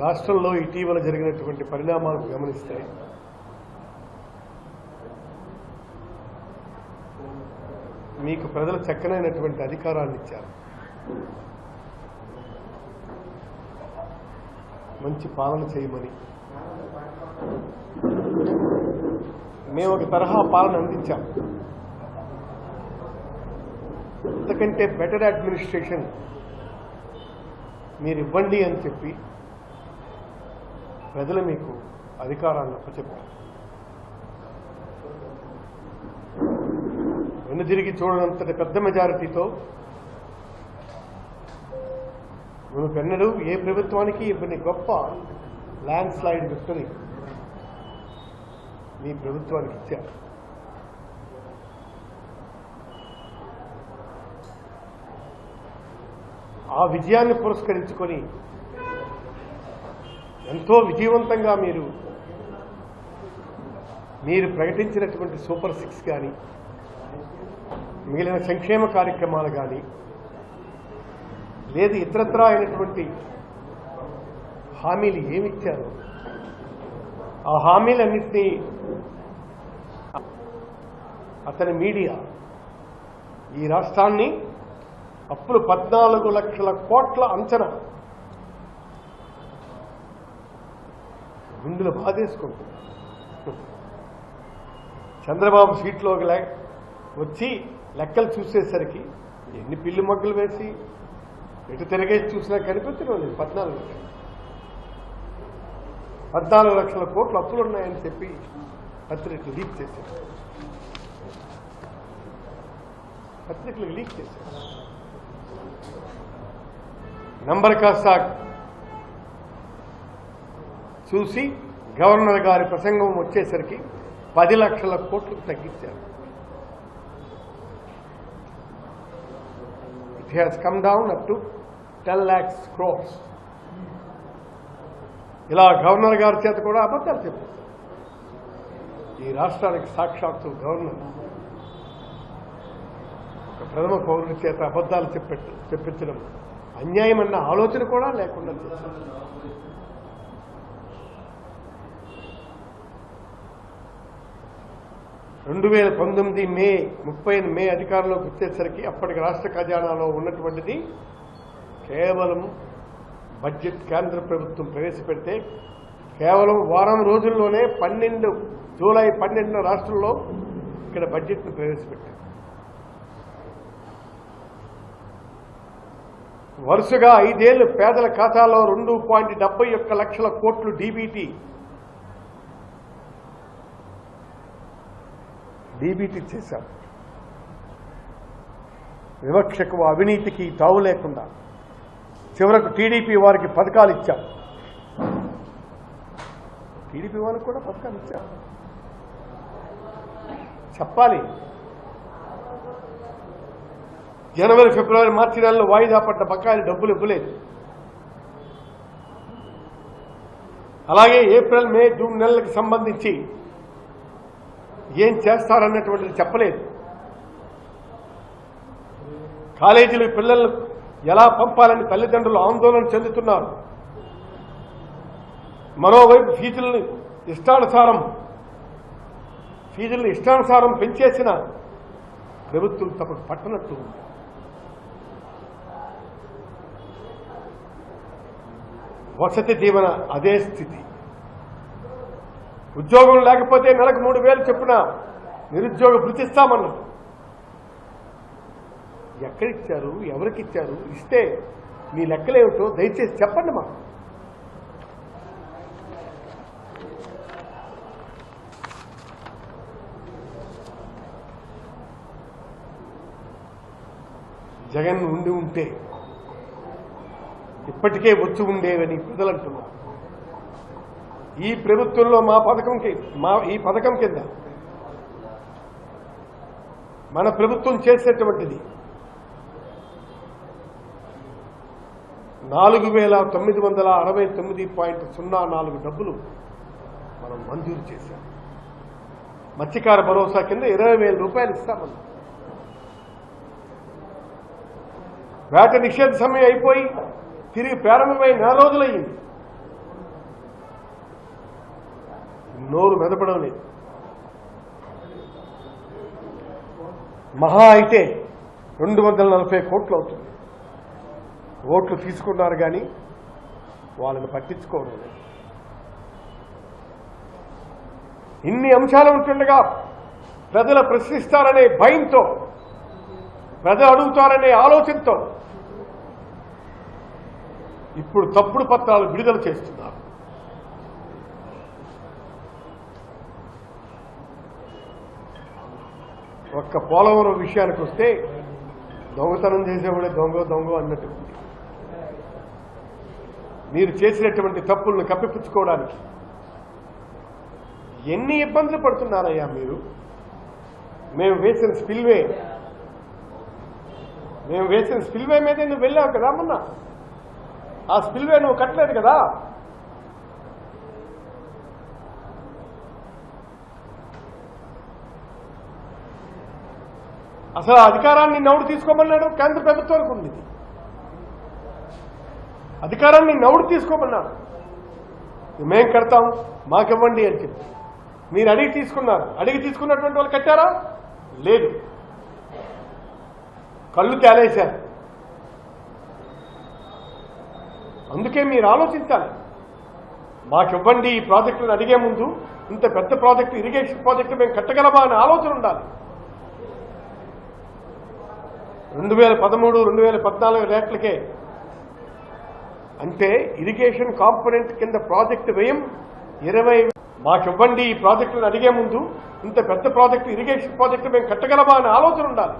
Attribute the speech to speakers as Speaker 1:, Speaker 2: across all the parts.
Speaker 1: రాష్ట్రంలో ఇటీవల జరిగినటువంటి పరిణామాలు గమనిస్తే మీకు ప్రజలు చక్కనైనటువంటి అధికారాన్ని ఇచ్చారు. మంచి పాలన చేయమని. మేము ఒక తరహా పాలన అందించాం. అంతకంటే బెటర్ అడ్మినిస్ట్రేషన్ మీరు ఇవ్వండి అని చెప్పి ప్రజలు మీకు అధికారాన్ని అప్పచెప్పారు వెనుదిరిగి చూడనంతటి పెద్ద మెజారిటీతో పెన్నడు ఏ ప్రభుత్వానికి ఇవ్వని గొప్ప ల్యాండ్ స్లైడ్ విక్టరీ మీ ప్రభుత్వానికి ఇచ్చారు. ఆ విజయాన్ని పురస్కరించుకొని ఎంతో విజయవంతంగా మీరు మీరు ప్రకటించినటువంటి సూపర్ సిక్స్ కానీ మిగిలిన సంక్షేమ కార్యక్రమాలు కానీ లేదు ఇతరత్రా అయినటువంటి హామీలు ఏమిచ్చారు? ఆ హామీలన్నింటినీ అతని మీడియా ఈ రాష్ట్రాన్ని అప్పులు పద్నాలుగు లక్షల కోట్ల అంచనా గుండెలు బాధేసుకుంటుంది. చంద్రబాబు సీట్లోకి లే వచ్చి లెక్కలు చూసేసరికి ఎన్ని పిల్లి మొగ్గలు వేసి ఎటు తిరగేసి చూసినా కనిపించడం లేదు. పద్నాలుగు లక్షలు. పద్నాలుగు లక్షల కోట్లు అప్పులు ఉన్నాయని చెప్పి పత్రికలు లీక్ చేశారు. పత్రికలు లీక్ చేశారు. నంబర్ కాస్త చూసి గవర్నర్ గారి ప్రసంగం వచ్చేసరికి పది లక్షల కోట్లు తగ్గించారు. It has come down up to ten lakhs crores ఇలా గవర్నర్ గారి చేత కూడా అబద్ధాలు చెప్పారు. ఈ రాష్ట్రానికి సాక్షాత్తు గవర్నర్ ఒక ప్రథమ పౌరుడి చేత అబద్ధాలు చెప్పి చెప్పించడం అన్యాయమన్న ఆలోచన కూడా లేకుండా చేశారు. రెండు వేల పంతొమ్మిది మే ముప్పై మే అధికారంలోకి వచ్చేసరికి అప్పటికి రాష్ట్ర ఖజానాలో ఉన్నటువంటిది కేవలం బడ్జెట్ కేంద్ర ప్రభుత్వం ప్రవేశపెడితే కేవలం వారం రోజుల్లోనే పన్నెండు జూలై పన్నెండున రాష్ట్రంలో ఇక్కడ బడ్జెట్ను ప్రవేశపెట్టారు. వరుసగా ఐదేళ్ళు పేదల ఖాతాలో రెండు పాయింట్ డెబ్బై ఒక్క లక్షల కోట్లు డీబీటీ డీబీటీ చేశాం. వివక్షకు అవినీతికి తావు లేకుండా చివరకు టీడీపీ వారికి పథకాలు ఇచ్చాం. టీడీపీ వాళ్ళకు కూడా పథకాలు ఇచ్చాం. చెప్పాలి. జనవరి ఫిబ్రవరి మార్చి నెలలో వాయిదా పడ్డ బకాయిలు డబ్బులు ఇవ్వలేదు. అలాగే ఏప్రిల్ మే జూన్ నెలలకు సంబంధించి ఏం చేస్తారన్నటువంటిది చెప్పలేదు. కాలేజీలు పిల్లలను ఎలా పంపాలని తల్లిదండ్రులు ఆందోళన చెందుతున్నారు. మరోవైపు ఫీజులను ఇష్టానుసారం ఫీజులను ఇష్టానుసారం పెంచేసిన ప్రభుత్వం తమకు పట్టనట్టు ఉంది. వసతి దీవెన అదే స్థితి. ఉద్యోగం లేకపోతే నెలకు మూడు వేలు చెప్పిన నిరుద్యోగ భృతిస్తామన్నారు ఎక్కడిచ్చారు? ఎవరికిచ్చారు? ఇస్తే మీ లెక్కలేమిటో దయచేసి చెప్పండి మాకు. జగన్ ఉండి ఉంటే ఇప్పటికే వచ్చి ఉండేవని ప్రజలు అంటున్నారు ఈ ప్రభుత్వంలో మా పథకంకి మా ఈ పథకం కింద మన ప్రభుత్వం చేసేటువంటిది నాలుగు వేల తొమ్మిది వందల అరవై తొమ్మిది పాయింట్ సున్నా నాలుగు డబ్బులు మనం మంజూరు చేశాం. మత్స్యకార భరోసా కింద ఇరవై వేల రూపాయలు ఇస్తామన్నా వేట నిషేధ సమయం అయిపోయి తిరిగి ప్రారంభమై నెల రోజులయ్యింది. నోరు మెదపడం లేదు. మహా అయితే రెండు వందల నలభై కోట్లు అవుతుంది. ఓట్లు తీసుకున్నారు కానీ వాళ్ళని పట్టించుకోవడం లేదు. ఇన్ని అంశాలు ఉంటుండగా ప్రజలు ప్రశ్నిస్తారనే భయంతో ప్రజలు అడుగుతారనే ఆలోచనతో ఇప్పుడు తప్పుడు పత్రాలు విడుదల చేస్తున్నారు. ఒక్క పోలవరం విషయానికి వస్తే దొంగతనం చేసేవాడే దొంగ దొంగ అన్నట్టు. మీరు చేసినటువంటి తప్పులను కప్పిపుచ్చుకోవడానికి ఎన్ని ఇబ్బందులు పడుతున్నారయ్యా మీరు? మేము వేసిన స్పిల్వే. మేము వేసిన స్పిల్వే మీదే నువ్వు వెళ్ళావు కదా మొన్న ఆ స్పిల్వే నువ్వు కట్టలేదు కదా? అసలు ఆ అధికారాన్ని నవ్వుడు తీసుకోమన్నాడు? కేంద్ర ప్రభుత్వానికి ఉంది అధికారాన్ని నవ్వుడు తీసుకోమన్నాడు. మేం కడతాం మాకివ్వండి అని చెప్పి. మీరు అడిగి తీసుకున్నారు. అడిగి తీసుకున్నటువంటి వాళ్ళు కట్టారా? లేదు. కళ్ళు తేలేశారు. అందుకే మీరు ఆలోచించాలి. మాకివ్వండి ఈ ప్రాజెక్టును అడిగే ముందు ఇంత పెద్ద ప్రాజెక్టు ఇరిగేషన్ ప్రాజెక్టు మేము కట్టగలమా అనే ఆలోచన ఉండాలి. రెండు వేల పదమూడు రెండు వేల పద్నాలుగు రేట్లకే. అంటే ఇరిగేషన్ కాంపోనెంట్ కింద ప్రాజెక్టు వ్యయం ఇరవై మాకివ్వండి ఈ ప్రాజెక్టులను అడిగే ముందు ఇంత పెద్ద ప్రాజెక్టు ఇరిగేషన్ ప్రాజెక్టు మేము కట్టగలమా అనే ఆలోచన ఉండాలి.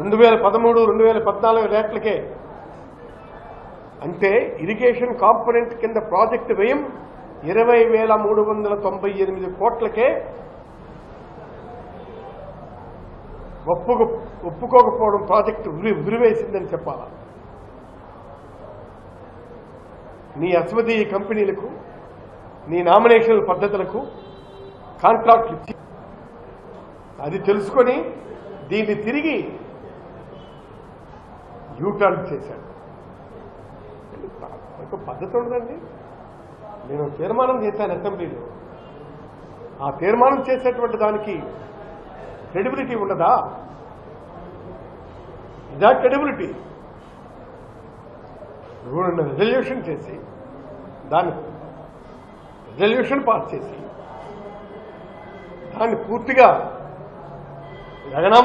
Speaker 1: రెండు వేల పదమూడు రెండు వేల పద్నాలుగు రేట్లకే. అంటే ఇరిగేషన్ కాంపోనెంట్ కింద ప్రాజెక్టు వ్యయం ఇరవై వేల మూడు వందల తొంభై ఎనిమిది కోట్లకే. ఒప్పుకు ఒప్పుకోకపోవడం ప్రాజెక్టు ఉరి ఉరివేసిందని చెప్పాలా? నీ అస్మదీయ కంపెనీలకు నీ నామినేషన్ పద్ధతులకు కాంట్రాక్ట్లు ఇచ్చి అది తెలుసుకొని దీన్ని తిరిగి యూటర్న్ చేశాడు. ఒక పద్ధతి ఉండదండి. నేను తీర్మానం చేశాను అసెంబ్లీలో. ఆ తీర్మానం చేసేటువంటి దానికి క్రెడిబిలిటీ ఉండదా ఇదా క్రెడిబిలిటీ నువ్వు రెజల్యూషన్ చేసి దాన్ని రెజల్యూషన్ పాస్ చేసి దాన్ని పూర్తిగా ఎగనామా